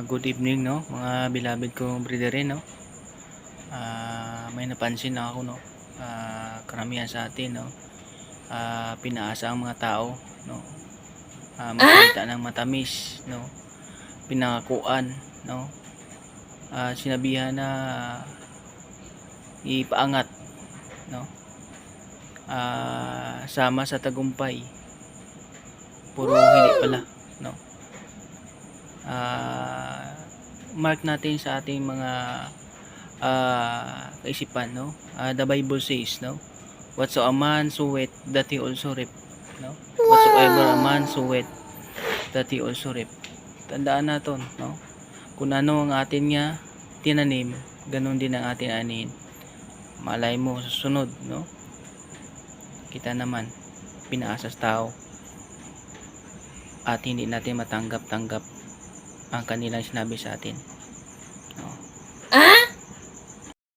Ah, good evening no, mga beloved kong brethren no. Ah, may napansin na ako no. Ah, karamihan sa atin no. Ah, pinaasa ang mga tao no. Ah, makita ng matamis no. Pinangakuan no. Ah, sinabihan na ipaangat no. Ah, sama sa tagumpay. Puro hindi pala no. Ah, mark natin sa ating mga ah, kaisipan no. Ah, the Bible says no. Whatso a man soweth that he also reap no. Whatsoever a man soweth that he also reap. Tandaan natin no. Kung ano ang atin nga tinanim, ganun din ang atin anin. Malay mo sa no. Kita naman pinaasa sa tao at hindi natin matanggap-tanggap ang kanilang sinabi sa atin.